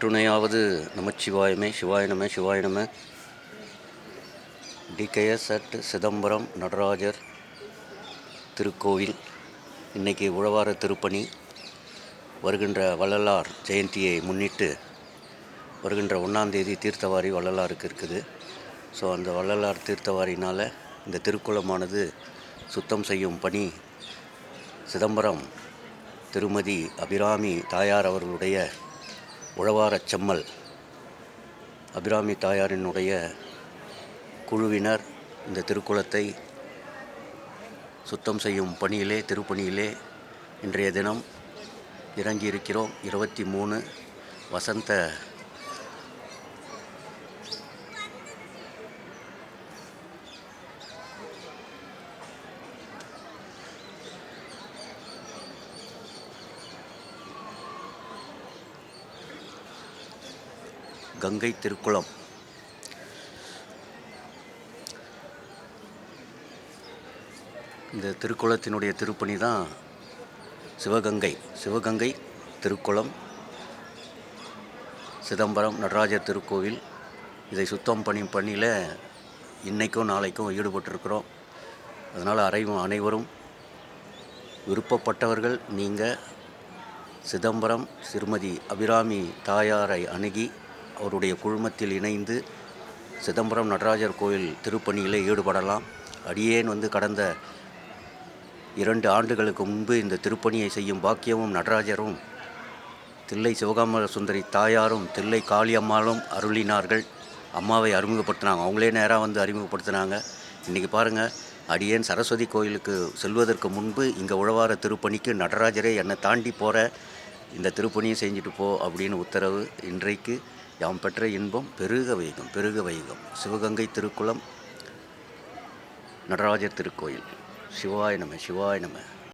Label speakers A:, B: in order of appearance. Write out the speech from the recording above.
A: எட்டுணையாவது நமச்சிவாயமே சிவாய சிவாயினமே டிகேஎஸ் அட் சிதம்பரம் நடராஜர் திருக்கோவில். இன்னைக்கு உழவார திருப்பணி வருகின்ற வள்ளலார் ஜெயந்தியை முன்னிட்டு வருகின்ற ஒன்றாந்தேதி தீர்த்தவாரி வள்ளலாருக்கு இருக்குது. ஸோ அந்த வள்ளலார் தீர்த்தவாரினால் இந்த திருக்குளமானது சுத்தம் செய்யும் பணி சிதம்பரம் திருமதி அபிராமி தாயார் அவர்களுடைய உழவாரச் செம்மல். அபிராமி தாயாரினுடைய குழுவினர் இந்த திருக்குளத்தை சுத்தம் செய்யும் பணியிலே திருப்பணியிலே இன்றைய தினம் இறங்கியிருக்கிறோம். இருபத்தி மூணு வசந்த கங்கை திருக்குளம். இந்த திருக்குளத்தினுடைய திருப்பணி தான் சிவகங்கை. சிவகங்கை திருக்குளம் சிதம்பரம் நடராஜர் திருக்கோவில். இதை சுத்தம் பண்ணி பணியில் இன்றைக்கும் நாளைக்கும் ஈடுபட்டிருக்கிறோம். அதனால் அனைவரும் அனைவரும் விருப்பப்பட்டவர்கள் நீங்கள் சிதம்பரம் சிறுமதி அபிராமி தாயாரை அணுகி அவருடைய குழுமத்தில் இணைந்து சிதம்பரம் நடராஜர் கோயில் திருப்பணியில் ஈடுபடலாம். அடியேன் வந்து கடந்த இரண்டு ஆண்டுகளுக்கு முன்பு இந்த திருப்பணியை செய்யும் பாக்கியமும் நடராஜரும் தில்லை சிவகாம சுந்தரி தாயாரும் தில்லை காளியம்மாளும் அருளினார்கள். அம்மாவை அறிமுகப்படுத்தினாங்க. அவங்களே நேராக வந்து அறிமுகப்படுத்தினாங்க. இன்றைக்கி பாருங்கள் அடியேன் சரஸ்வதி கோயிலுக்கு செல்வதற்கு முன்பு இங்கே உழவார திருப்பணிக்கு நடராஜரே என்னை தாண்டி போகிற இந்த திருப்பணியை செஞ்சுட்டு போ அப்படின்னு உத்தரவு இன்றைக்கு யாம் பெற்ற இன்பம் பெருக வைகும் பெருக வைகும். சிவகங்கை திருக்குளம் நடராஜர் திருக்கோயில். சிவாய நம சிவாய நம.